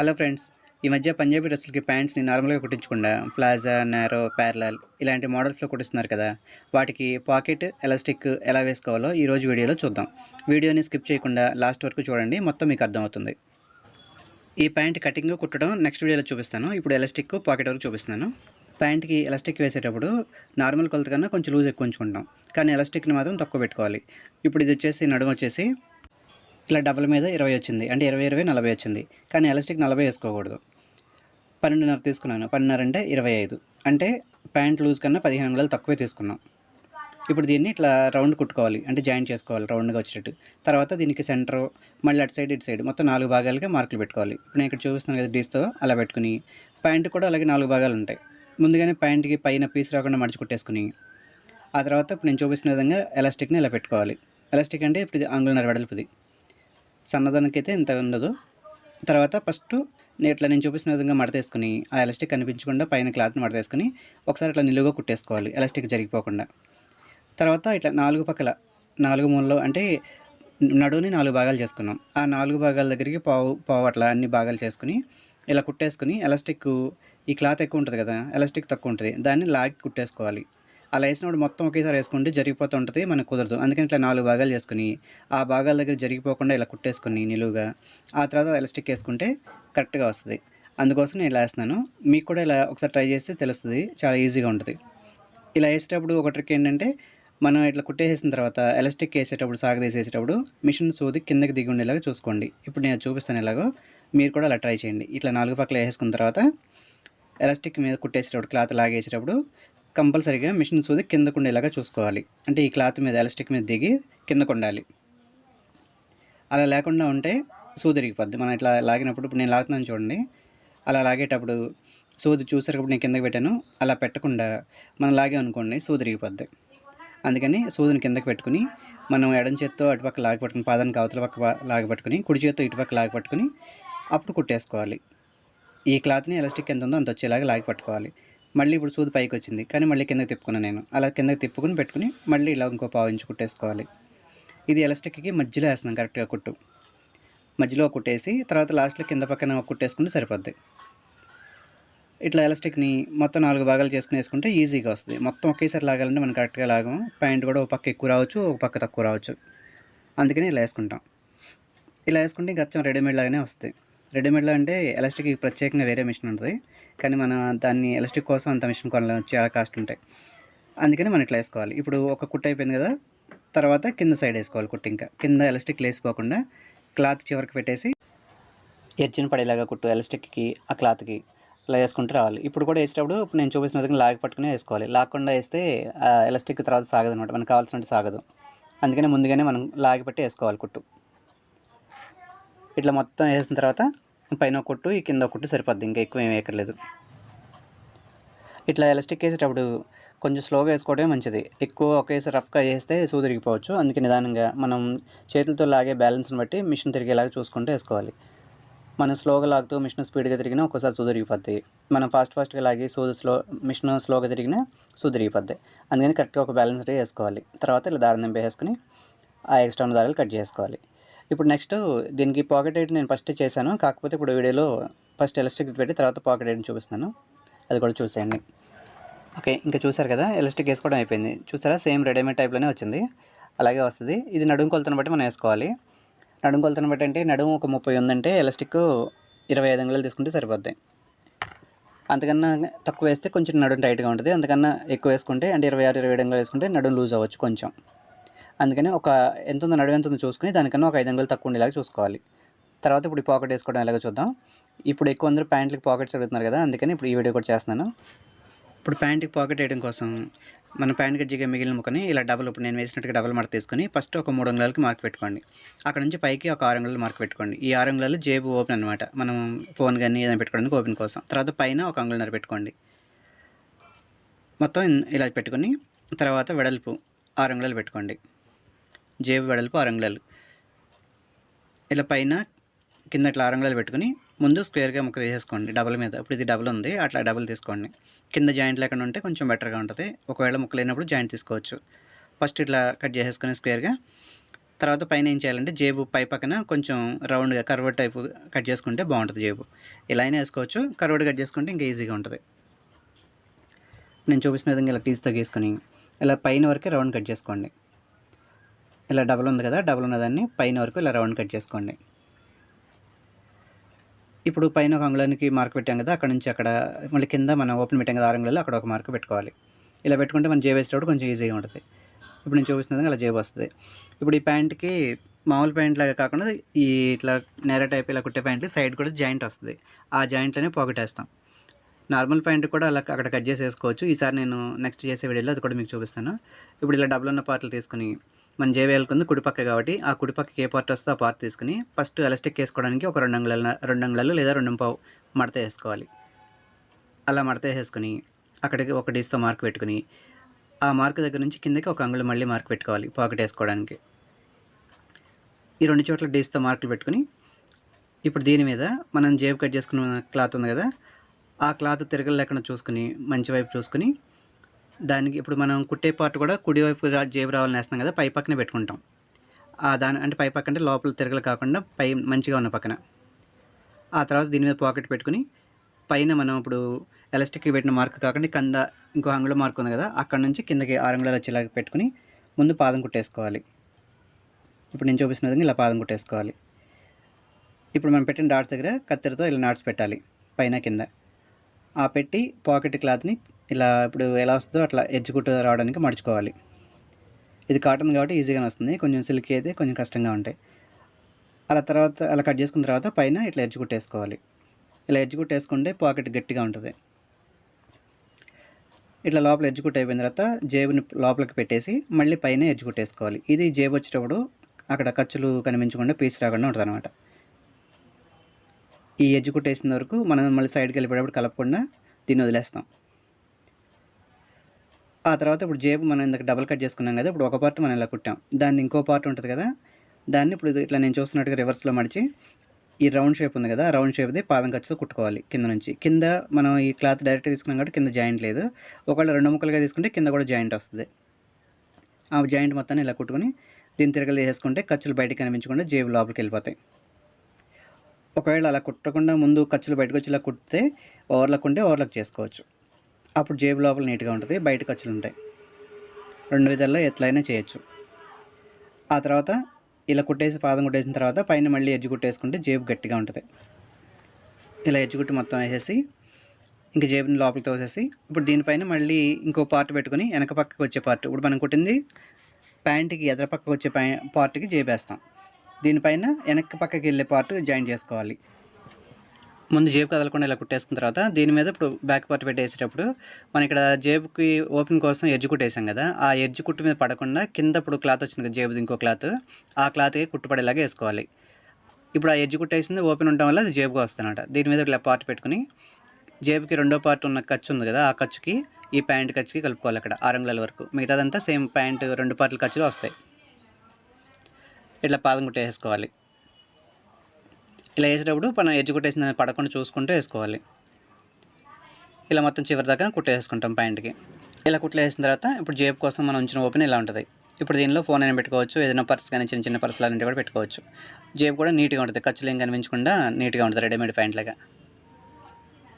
Hello friends ఈ మధ్య పంజాబీ డ్రెస్సులకి ప్యాంట్స్ని నార్మల్గా కుట్టించకుండా ప్లాజా నారో ప్యారలల్ ఇలాంటి మోడల్స్లో కుట్టిస్తున్నారు కదా వాటికి పాకెట్ ఎలాస్టిక్ ఎలా వేసుకోవాలో ఈ రోజు వీడియోలో చూద్దాం. వీడియోని స్కిప్ చేయకుండా లాస్ట్ వరకు చూడండి మొత్తం మీకు అర్థమవుతుంది. ఈ ప్యాంట్ కటింగ్ కుట్టడం నెక్స్ట్ వీడియోలో చూపిస్తాను. ఇప్పుడు ఎలాస్టిక్ పాకెట్ వరకు చూపిస్తున్నాను. ప్యాంట్కి ఎలాస్టిక్ వేసేటప్పుడు నార్మల్ కొలత కన్నా కొంచెం లూజ్ ఎక్కువ ఉంచుకుంటాం కానీ ఎలాస్టిక్ని మాత్రం తక్కువ పెట్టుకోవాలి. ఇప్పుడు ఇది వచ్చేసి నడుము వచ్చేసి ఇలా డబల్ మీద ఇరవై వచ్చింది. అంటే ఇరవై ఇరవై నలభై వచ్చింది. కానీ ఎలాస్టిక్ నలభై వేసుకోకూడదు. పన్నెండున్నర తీసుకున్నాను. పన్నెండున్నర అంటే ఇరవై ఐదు. అంటే ప్యాంట్ లూజ్ కన్నా పదిహేను అంగుళాలు తక్కువే తీసుకున్నాం. ఇప్పుడు దీన్ని ఇట్లా రౌండ్ కుట్టుకోవాలి. అంటే జాయిన్ చేసుకోవాలి రౌండ్గా వచ్చేటట్టు. తర్వాత దీనికి సెంటర్ మళ్ళీ అటు సైడ్ ఇటు సైడ్ మొత్తం నాలుగు భాగాలుగా మార్కులు పెట్టుకోవాలి. ఇప్పుడు నేను ఇక్కడ చూపిస్తున్నాను కదా డీస్తో అలా పెట్టుకుని. ప్యాంట్ కూడా అలాగే నాలుగు భాగాలు ఉంటాయి. ముందుగానే ప్యాంట్కి పైన పీస్ రాకుండా మడిచి కుట్టేసుకుని. ఆ తర్వాత ఇప్పుడు నేను చూపిస్తున్న విధంగా ఎలాస్టిక్ని ఇలా పెట్టుకోవాలి. ఎలాస్టిక్ అంటే ఇప్పుడు ఇది అంగుళన్నర వెడల్పుది సన్నదానికి అయితే ఇంత ఉండదు. తర్వాత ఫస్ట్ నేను ఇట్లా నేను చూపిస్తున్న విధంగా మడతేసుకుని ఆ ఎలాస్టిక్ కనిపించకుండా పైన క్లాత్ని మడతేసుకుని ఒకసారి ఇట్లా నిలువుగా కుట్టేసుకోవాలి ఎలాస్టిక్ జరిగిపోకుండా. తర్వాత ఇట్లా నాలుగు పక్కల నాలుగు మూలలో అంటే నడువుని నాలుగు భాగాలు చేసుకున్నాం. ఆ నాలుగు భాగాల దగ్గరికి పావు పావు అట్లా అన్ని భాగాలు చేసుకుని ఇలా కుట్టేసుకుని ఎలాస్టిక్ ఈ క్లాత్ ఎక్కువ ఉంటుంది కదా ఎలాస్టిక్ తక్కువ ఉంటుంది దాన్ని లాగి కుట్టేసుకోవాలి. అలా వేసినప్పుడు మొత్తం ఒకేసారి వేసుకుంటే జరిగిపోతూ ఉంటుంది మనకు కుదరదు. అందుకని ఇట్లా నాలుగు భాగాలు చేసుకుని ఆ భాగాల దగ్గర జరిగిపోకుండా ఇలా కుట్టేసుకుని నిలువుగా ఆ తర్వాత ఎలాస్టిక్ వేసుకుంటే కరెక్ట్గా వస్తుంది. అందుకోసం నేను ఇలా వేస్తున్నాను. మీకు కూడా ఇలా ఒకసారి ట్రై చేస్తే తెలుస్తుంది చాలా ఈజీగా ఉంటుంది. ఇలా వేసేటప్పుడు ఒక ట్రిక్ ఏంటంటే మనం ఇట్లా కుట్టేసేసిన తర్వాత ఎలాస్టిక్ వేసేటప్పుడు సాగదీసేసేటప్పుడు మిషన్ సూది కిందకి దిగి ఉండేలాగా చూసుకోండి. ఇప్పుడు నేను చూపిస్తాను ఎలాగో మీరు కూడా అలా ట్రై చేయండి. ఇట్లా నాలుగు పక్కల వేసేసుకున్న తర్వాత ఎలాస్టిక్ మీద కుట్టేసేటప్పుడు క్లాత్ లాగేసేటప్పుడు కంపల్సరీగా మిషన్ సూది కిందకు ఉండేలాగా చూసుకోవాలి. అంటే ఈ క్లాత్ మీద ఎలాస్టిక్ మీద దిగి కిందకు ఉండాలి అలా లేకుండా ఉంటే సూది ఇరిగిపోద్ది మనం ఇట్లా లాగినప్పుడు ఇప్పుడు నేను లాగుతున్నాను చూడండి. అలా లాగేటప్పుడు సూది చూసేటప్పుడు నేను కిందకి పెట్టాను. అలా పెట్టకుండా మనం లాగామనుకోండి సూది ఇరిగిపోద్ది అందుకని సూదిని కిందకి పెట్టుకుని మనం ఎడం చేత్తో అటుపక్క లాగి పట్టుకుని పాదానికి అవతల పక్క లాగి పట్టుకుని కుడి చేత్తో ఇటుపక్క లాగి పట్టుకుని అప్పుడు కుట్టేసుకోవాలి. ఈ క్లాత్ని ఎలాస్టిక్ ఎంత ఉందో అంత వచ్చేలాగా లాగి పట్టుకోవాలి. మళ్ళీ ఇప్పుడు సూది పైకి వచ్చింది కానీ మళ్ళీ కిందకి తిప్పుకున్నాను నేను. అలా కిందకి తిప్పుకుని పెట్టుకుని మళ్ళీ ఇలా ఇంకో పావు ఇంచు కుట్టేసుకోవాలి. ఇది ఎలాస్టిక్కి మధ్యలో వేస్తున్నాం కరెక్ట్గా కుట్టు. మధ్యలో ఒక కుట్టేసి తర్వాత లాస్ట్లో కింద పక్కన ఒక కుట్టేసుకుంటే సరిపోద్ది. ఇట్లా ఎలాస్టిక్ని మొత్తం నాలుగు భాగాలు చేసుకుని వేసుకుంటే ఈజీగా వస్తుంది. మొత్తం ఒకేసారి లాగాలంటే మనం కరెక్ట్గా లాగం. ప్యాంట్ కూడా ఒక పక్క ఎక్కువ రావచ్చు ఒక పక్క తక్కువ రావచ్చు. అందుకని ఇలా వేసుకుంటాం. ఇలా వేసుకుంటే గచ్చం రెడీమేడ్ లాగానే వస్తుంది. రెడీమేడ్లో అంటే ఎలాస్టిక్ ప్రత్యేకంగా వేరే మిషన్ ఉంటుంది. కానీ మన దాన్ని ఎలాస్టిక్ కోసం అంత మిషన్ కొనలేము చాలా కాస్ట్ ఉంటాయి. అందుకని మనం ఇట్లా వేసుకోవాలి. ఇప్పుడు ఒక కుట్ట అయిపోయింది కదా తర్వాత కింద సైడ్ వేసుకోవాలి కుట్టు ఇంకా. కింద ఎలాస్టిక్ లేసిపోకుండా క్లాత్ చివరికి పెట్టేసి ఎర్చిన పడేలాగా కుట్టు ఎలాస్టిక్కి ఆ క్లాత్కి అలా వేసుకుంటూ రావాలి. ఇప్పుడు కూడా వేసేటప్పుడు ఇప్పుడు నేను చూపిస్తున్న విధంగా లాగి పట్టుకుని వేసుకోవాలి. లాగకుండా వేస్తే ఆ ఎలాస్టిక్ తర్వాత సాగదు అనమాట మనకు కావాల్సినట్టు సాగదు. అందుకని ముందుగానే మనం లాగి పట్టి వేసుకోవాలి కుట్టు. ఇట్లా మొత్తం వేసిన తర్వాత పైన కొట్టు ఈ కింద కొట్టు సరిపోద్ది. ఇంకా ఎక్కువ ఏమి వేయక్కర్లేదు. ఇట్లా ఎలాస్టిక్ వేసేటప్పుడు కొంచెం స్లోగా వేసుకోవడమే మంచిది. ఎక్కువ ఒకేసారి రఫ్గా వేస్తే సూ తిరిగిపోవచ్చు అందుకే నిదానంగా మనం చేతులతో లాగే బ్యాలెన్స్ని బట్టి మిషన్ తిరిగేలాగా చూసుకుంటూ వేసుకోవాలి. మనం స్లోగా లాగుతూ మిషన్ స్పీడ్గా తిరిగినా ఒక్కోసారి సూ తిరిగిపోద్ది మనం ఫాస్ట్ ఫాస్ట్గా లాగి సూది స్లో మిషన్ స్లోగా తిరిగినా సూ తిరిగిపోద్ది అందుకని కరెక్ట్గా ఒక బ్యాలెన్స్ వేసుకోవాలి. తర్వాత ఇలా దారం నింపేసుకుని ఆ ఎక్స్ట్రా దారాలు కట్ చేసుకోవాలి. ఇప్పుడు నెక్స్ట్ దీనికి పాకెట్ ఎయిట్ నేను ఫస్ట్ చేశాను. కాకపోతే ఇప్పుడు వీడియోలో ఫస్ట్ ఎలాస్టిక్ పెట్టి తర్వాత పాకెట్ ఎయిట్ని చూపిస్తాను అది కూడా చూసేయండి. ఓకే ఇంకా చూసారు కదా ఎలస్టిక్ వేసుకోవడం అయిపోయింది. చూసారా సేమ్ రెడీమేడ్ టైప్లోనే వచ్చింది. అలాగే వస్తుంది. ఇది నడుము కొలతను బట్టి మనం వేసుకోవాలి. నడుము కొలతను బట్టి అంటే నడుము ఒక ముప్పై ఉందంటే ఎలస్టిక్ ఇరవై ఐదు అంగుళాలు తీసుకుంటే సరిపోద్ది. అంతకన్నా తక్కువ వేస్తే కొంచెం నడుము టైట్గా ఉంటుంది. అంతకన్నా ఎక్కువ వేసుకుంటే అంటే ఇరవై ఆరు ఇరవై ఏడు అంగుళాలు వేసుకుంటే నడుము లూజ్ అవ్వచ్చు కొంచెం. అందుకని ఒక ఎంత ఉందో నడువు ఎంత ఉందో చూసుకుని దానికన్నా ఒక ఐదు అంగుళాలు తక్కువ ఉండేలాగా చూసుకోవాలి. తర్వాత ఇప్పుడు ఈ పాకెట్ వేసుకోవడం ఎలాగో చూద్దాం. ఇప్పుడు ఎక్కువ అందరూ ప్యాంట్లకి పాకెట్స్ అడుగుతున్నారు కదా అందుకని ఇప్పుడు ఈ వీడియో కూడా చేస్తున్నాను. ఇప్పుడు ప్యాంట్కి పాకెట్ వేయడం కోసం మన ప్యాంట్ గజ్జిగా మిగిలిన ముక్కని ఇలా డబల్ ఇప్పుడు నేను వేసినట్టుగా డబల్ మార్క్ తీసుకుని ఫస్ట్ ఒక మూడు అంగుళాలకి మార్క్ పెట్టుకోండి. అక్కడ నుంచి పైకి ఒక ఆరు అంగుళాలు మార్క్ పెట్టుకోండి. ఈ ఆరు అంగుళాలు జేబు ఓపెన్ అనమాట మనం ఫోన్ కానీ ఏదైనా పెట్టుకోవడానికి ఓపెన్ కోసం. తర్వాత పైన ఒక అంగుళన్నర పెట్టుకోండి. మొత్తం ఇలా పెట్టుకొని తర్వాత వెడల్పు ఆరు అంగుళాలు పెట్టుకోండి. జేబు వెడల్పు ఆరు ఇలా పైన కింద ఇట్లా ఆరు పెట్టుకుని ముందు స్క్వేర్గా ముక్క తీసేసుకోండి. డబల్ మీద. ఇప్పుడు ఇది డబల్ ఉంది. అట్లా డబల్ తీసుకోండి. కింద జాయింట్ లేకుండా ఉంటే కొంచెం బెటర్గా ఉంటుంది. ఒకవేళ ముక్క లేనప్పుడు జాయింట్ తీసుకోవచ్చు. ఫస్ట్ ఇట్లా కట్ చేసేసుకొని స్క్వేర్గా. తర్వాత పైన ఏం చేయాలంటే జేబు పై పక్కన కొంచెం రౌండ్గా కర్వడ్ టైప్ కట్ చేసుకుంటే బాగుంటుంది జేబు. ఇలా అయినా వేసుకోవచ్చు. కర్వడ్ కట్ చేసుకుంటే ఇంకా ఈజీగా ఉంటుంది. నేను చూపిస్తున్న విధంగా ఇలా పీస్తో గీసుకొని ఇలా పైన వరకు రౌండ్ కట్ చేసుకోండి. ఇలా డబల్ ఉంది కదా డబల్ ఉన్నదాన్ని పైన వరకు ఇలా రౌండ్ కట్ చేసుకోండి. ఇప్పుడు పైన ఒక అంగుళానికి మార్క్ పెట్టాం కదా అక్కడ నుంచి అక్కడ మళ్ళీ కింద మనం ఓపెన్ పెట్టాం కదా ఆరు అంగుళాలు అక్కడ ఒక మార్క్ పెట్టుకోవాలి. ఇలా పెట్టుకుంటే మనం జేబు వేసేటప్పుడు కొంచెం ఈజీగా ఉంటుంది. ఇప్పుడు నేను చూపిస్తున్న విధంగా అలా జేబు వస్తుంది. ఇప్పుడు ఈ ప్యాంట్కి మామూలు ప్యాంట్ లాగా కాకుండా ఈ ఇట్లా నేర టైప్ ఇలా కుట్టే ప్యాంట్కి సైడ్ కూడా జాయింట్ వస్తుంది. ఆ జాయింట్లోనే పాకెట్ వేస్తాం. నార్మల్ ప్యాంట్ కూడా అలా అక్కడ కట్ చేసి వేసుకోవచ్చు ఈసారి నేను నెక్స్ట్ చేసే వీడియోలో అది కూడా మీకు చూపిస్తాను. ఇప్పుడు ఇలా డబ్బులు ఉన్న పార్ట్లు తీసుకుని మన జేబీఎల్కి ఉంది కుడిపక్క కాబట్టి ఆ కుడిపక్కకి ఏ పార్ట్ వస్తే ఆ పార్ట్ తీసుకుని ఫస్ట్ ఎలాస్టిక్ వేసుకోవడానికి ఒక రెండు అంగుళాల రెండు అంగుళాలు లేదా రెండు పావు మడత వేసుకోవాలి. అలా మడత వేసుకుని అక్కడికి ఒక డీస్తో మార్క్ పెట్టుకుని ఆ మార్క్ దగ్గర నుంచి కిందకి ఒక అంగుళం మళ్ళీ మార్క్ పెట్టుకోవాలి పాకెట్ వేసుకోవడానికి. ఈ రెండు చోట్ల డీస్తో మార్కులు పెట్టుకుని ఇప్పుడు దీని మీద మనం జేబు కట్ చేసుకున్న క్లాత్ ఉంది కదా ఆ క్లాత్ తిరగలు లేకుండా చూసుకుని మంచి వైపు చూసుకుని దానికి ఇప్పుడు మనం కుట్టే పార్ట్ కూడా కుడివైపు జేబు రావాలని వేస్తాం కదా పై పక్కన పెట్టుకుంటాం. దాని అంటే పై పక్క అంటే లోపల తిరగలు కాకుండా పై మంచిగా ఉన్న పక్కన. ఆ తర్వాత దీని మీద పాకెట్ పెట్టుకుని పైన మనం ఇప్పుడు ఎలాస్టిక్కి పెట్టిన మార్క్ కాకుండా కింద ఇంకో అంగుళం మార్క్ ఉంది కదా అక్కడ నుంచి కిందకి ఆరంగుళాలు వచ్చేలాగా పెట్టుకుని ముందు పాదం కుట్టేసుకోవాలి. ఇప్పుడు నేను చూపిస్తున్న విధంగా ఇలా పాదం కుట్టేసుకోవాలి. ఇప్పుడు మనం పెట్టిన డాట్స్ దగ్గర కత్తెరతో ఇలా నాట్స్ పెట్టాలి పైన కింద. ఆ పెట్టి పాకెట్ క్లాత్ని ఇలా ఇప్పుడు ఎలా వస్తుందో అట్లా ఎజ్జుకుంటూ రావడానికి మడుచుకోవాలి. ఇది కాటన్ కాబట్టి ఈజీగానే వస్తుంది. కొంచెం సిల్క్ అయితే కొంచెం కష్టంగా ఉంటాయి. అలా తర్వాత అలా కట్ చేసుకున్న తర్వాత పైన ఇట్లా ఎడ్జ్ కుట్టేసుకోవాలి ఇలా ఎడ్జ్ కుట్టేసుకుంటే పాకెట్ గట్టిగా ఉంటుంది. ఇట్లా లోపల ఎడ్జ్ కుట్టు అయిపోయిన తర్వాత జేబుని లోపలికి పెట్టేసి మళ్ళీ పైన ఎడ్జ్ కుట్టేసుకోవాలి ఇది జేబు వచ్చేటప్పుడు అక్కడ ఖర్చులు కనిపించకుండా పీస్ రాకుండా ఉంటుంది అనమాట ఈ ఎడ్జ్ కుట్టేసిన వరకు మనం మళ్ళీ సైడ్కి వెళ్ళిపోయేటప్పుడు కలపకుండా దీన్ని వదిలేస్తాం. ఆ తర్వాత ఇప్పుడు జేబు మనం ఇందాక డబల్ కట్ చేసుకున్నాం కదా ఇప్పుడు ఒక పార్ట్ మనం ఇలా కుట్టాం. దాన్ని ఇంకో పార్ట్ ఉంటుంది కదా దాన్ని ఇప్పుడు ఇది ఇట్లా నేను చూస్తున్నట్టుగా రివర్స్లో మడిచి ఈ రౌండ్ షేప్ ఉంది కదా రౌండ్ షేప్ది పాదం ఖర్చుతో కుట్టుకోవాలి కింద నుంచి. కింద మనం ఈ క్లాత్ డైరెక్ట్ తీసుకున్నాం కాబట్టి కింద జాయింట్ లేదు. ఒకవేళ రెండు ముక్కలుగా తీసుకుంటే కింద కూడా జాయింట్ వస్తుంది. ఆ జాయింట్ మొత్తాన్ని ఇలా కుట్టుకొని దీన్ని తిరగలు వేసుకుంటే ఖర్చులు బయటకు కనిపించకుండా జేబు లోపలికి వెళ్ళిపోతాయి. ఒకవేళ అలా కుట్టకుండా ముందు ఖర్చులు బయటకు వచ్చి ఇలా కుట్టితే ఓవర్లక్ ఉంటే ఓవర్లక్ చేసుకోవచ్చు. అప్పుడు జేబు లోపల నీట్గా ఉంటుంది బయట ఖర్చులు ఉంటాయి. రెండు విధాల్లో ఎట్లయినా చేయొచ్చు. ఆ తర్వాత ఇలా కుట్టేసి పాదం కుట్టేసిన తర్వాత పైన మళ్ళీ ఎడ్జ్ కుట్టేసుకుంటే జేబు గట్టిగా ఉంటుంది. ఇలా ఎడ్జ్ కుట్టి మొత్తం వేసేసి ఇంకా జేబుని లోపలికి తోసేసి ఇప్పుడు దీనిపైన మళ్ళీ ఇంకో పార్ట్ పెట్టుకుని వెనక పక్కకి వచ్చే పార్ట్. ఇప్పుడు మనం కుట్టింది ప్యాంట్కి ఎదర పక్కకు వచ్చే పై పార్ట్కి జేబేస్తాం. దీనిపైన వెనక్కి పక్కకి వెళ్ళే పార్ట్ జాయిన్ చేసుకోవాలి. ముందు జేబు కదలకుండా ఇలా కుట్టేసుకున్న తర్వాత దీని మీద ఇప్పుడు బ్యాక్ పార్ట్ పెట్టేసేటప్పుడు మనం ఇక్కడ జేబుకి ఓపెన్ కోసం ఎడ్జ్ కుట్టేసాం కదా ఆ ఎడ్జ్ కుట్టు మీద పడకుండా కింద ఇప్పుడు క్లాత్ వచ్చింది కదా జేబుది ఇంకో క్లాత్ ఆ క్లాత్కి కుట్టుపడేలాగా వేసుకోవాలి. ఇప్పుడు ఆ ఎడ్జ్ కుట్టేసింది ఓపెన్ ఉండడం వల్ల అది జేబుగా వస్తుందన్నమాట. దీని మీద ఇట్లా పార్ట్ పెట్టుకుని జేబుకి రెండో పార్ట్ ఉన్న ఖర్చు ఉంది కదా ఆ ఖర్చుకి ఈ ప్యాంట్ ఖర్చుకి కలుపుకోవాలి అక్కడ ఆరంగుల వరకు. మిగతాదంతా సేమ్ ప్యాంట్ రెండు పార్ట్ల ఖర్చులు వస్తాయి. ఇట్లా పాదం కుట్టేసుకోవాలి. ఇలా వేసేటప్పుడు మనం ఎడ్జ్ కుట్టేసిన పడకుండా చూసుకుంటూ వేసుకోవాలి. ఇలా మొత్తం చివరి దాకా కుట్టేసుకుంటాం ప్యాంట్కి. ఇలా కుట్లు వేసిన తర్వాత ఇప్పుడు జేబు కోసం మనం ఉంచిన ఓపెన్ ఇలా ఉంటుంది. ఇప్పుడు దీనిలో ఫోన్ అయినా పెట్టుకోవచ్చు ఏదైనా పర్స్ కానీ చిన్న చిన్న పర్సులు అలాంటివి కూడా పెట్టుకోవచ్చు. జేబు కూడా నీట్గా ఉంటుంది. ఖర్చులు ఏం కనిపించకుండా నీట్గా ఉంటుంది రెడీమేడ్ ప్యాంట్లాగా